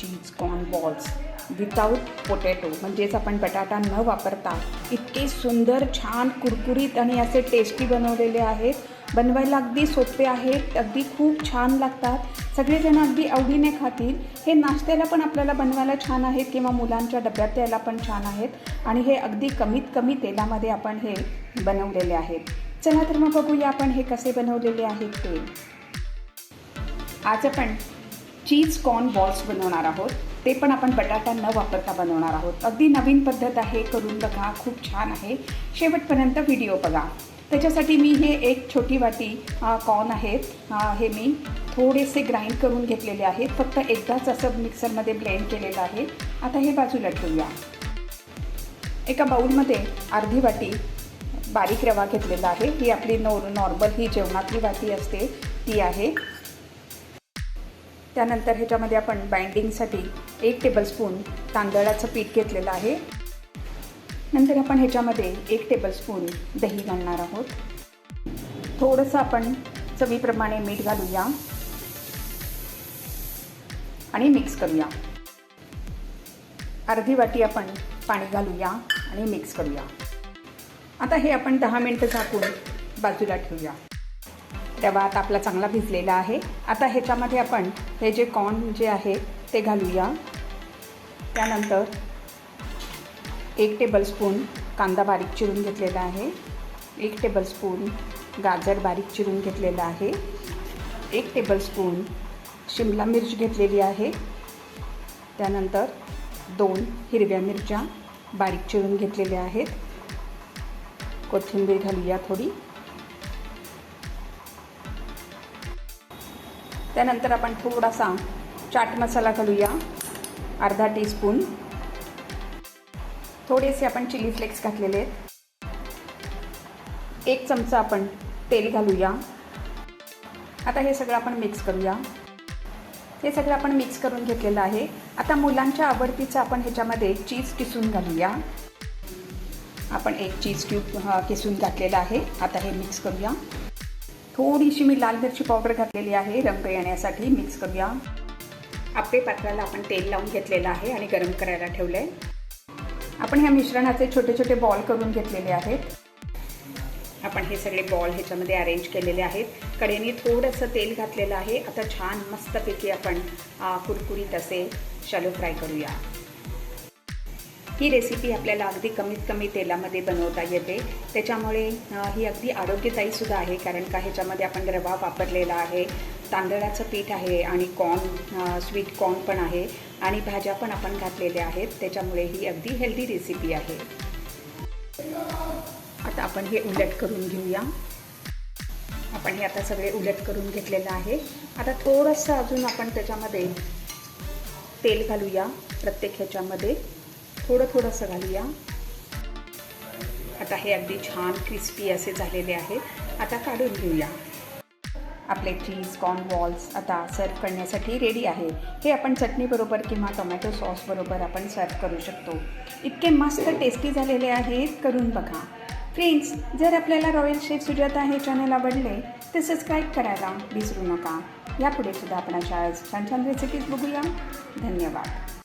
Cheese corn balls without potato म्हणजेच आपण बटाटा न वापरता इतके सुंदर छान कुरकुरीत आणि असे टेस्टी बनवलेले आहेत. बनवायला अगदी सोपे आहेत अगदी खूप छान लागतात. सगळेजण अगदी आवडीने खातील. हे नाश्त्याला पण आपल्याला बनवायला छान आहेत किंवा मुलांच्या डब्यात द्यायला पण छान आहेत. आणि हे अगदी कमीत कमी तेलामध्ये आपण हे बनवलेले आहेत. चला तर मग बघूया आपण हे कसे बनवलेले आहेत ते. आज आपण चीज कॉर्न बॉल्स बनवणार आहोत. ते पण आपण बटाटा न वापरता बनवणार आहोत. अगदी नवीन पद्धत आहे करून बघा खूप छान आहे. शेवटपर्यंत व्हिडिओ बघा. त्याच्यासाठी मी हे एक छोटी वाटी कॉर्न आहेत. हे मी थोडेसे ग्राइंड करून घेतलेले आहेत. फक्त एकदाच असं मिक्सरमध्ये ब्लेंड केलेलं आहे. आता हे बाजूला ठेवूया. एका बाऊलमध्ये अर्धी वाटी बारीक रवा घेतलेला आहे. ही आपली नॉर नॉर्मल ही जेवणातली वाटी असते ती आहे. त्यानंतर ह्याच्यामध्ये आपण बाइंडिंगसाठी एक टेबलस्पून तांदळाचं पीठ घेतलेलं आहे. नंतर आपण ह्याच्यामध्ये एक टेबलस्पून दही घालणार आहोत. थोडंसं आपण चवीप्रमाणे मीठ घालूया आणि मिक्स करूया. अर्धी वाटी आपण पाणी घालूया आणि मिक्स करूया. आता हे आपण दहा मिनटं झाकून बाजूला ठेवूया. रवा आता आपला चांगला भिजलेला आहे. आता ह्याच्यामध्ये आपण हे जे कॉर्न जे आहे ते घालूया. त्यानंतर एक टेबलस्पून कांदा बारीक चिरून घेतलेला आहे. एक टेबलस्पून गाजर बारीक चिरून घेतलेला आहे. एक टेबलस्पून शिमला मिरची घेतलेली आहे. त्यानंतर दोन हिरव्या मिरच्या बारीक चिरून घेतलेल्या आहेत. कोथिंबीर घालूया थोडी. त्यानंतर आपण थोडासा चाट मसाला घालूया. अर्धा टीस्पून थोडेसे आपण चिली फ्लेक्स घातलेले आहेत. एक चमचा आपण तेल घालूया. आता हे सगळं आपण मिक्स करूया. हे सगळं आपण मिक्स करून घेतलेलं आहे. आता मुलांच्या आवडतीचं आपण ह्याच्यामध्ये चीज किसून घालूया. आपण एक चीज क्यूब किसून घातलेला आहे. आता हे मिक्स करूया. थोडीशी मी लाल मिरची पावडर घातलेली आहे. रंग येण्यासाठी मिक्स करूया. आपे पात्राला आपण तेल लावून घेतलेलं आहे आणि गरम करायला ठेवलं आहे आपण ह्या मिश्रणाचे छोटे छोटे बॉल करून घेतलेले आहेत. आपण हे सगळे बॉल ह्याच्यामध्ये अरेंज केलेले आहेत. कडेने थोडंसं तेल घातलेलं आहे. आता छान मस्तपैकी आपण कुरकुरीत असे शालो फ्राय करूया. ही रेसिपी आपल्याला अगदी कमीत कमी तेलामध्ये बनवता येते. त्याच्यामुळे ही अगदी आरोग्यदायीसुद्धा आहे कारण का ह्याच्यामध्ये आपण रवा वापरलेला आहे तांदळाचं पीठ आहे आणि कॉर्न स्वीट कॉर्न पण आहे आणि भाज्या पण आपण घातलेल्या आहेत. त्याच्यामुळे ही अगदी हेल्दी रेसिपी आहे. आता आपण हे उलट करून घेऊया. आपण हे आता सगळे उलट करून घेतलेलं आहे. आता थोडंसं अजून आपण त्याच्यामध्ये तेल घालूया प्रत्येक ह्याच्यामध्ये. थोडं थोडंसं घालूया. आता हे अगदी छान क्रिस्पी असे झालेले आहेत. आता काढून घेऊया. आपले चीज कॉर्न बॉल्स आता सर्व करण्यासाठी रेडी आहे. हे आपण चटणीबरोबर किंवा टोमॅटो सॉसबरोबर आपण सर्व करू शकतो. इतके मस्त टेस्टी झालेले आहेत. करून बघा. फ्रेंड्स जर आपल्याला रॉयल शेफ सुजाता हे चॅनल आवडले तर सबस्क्राईब करायला विसरू नका. यापुढे सुद्धा आपण अशा छान छान रेसिपीज बघूया. धन्यवाद.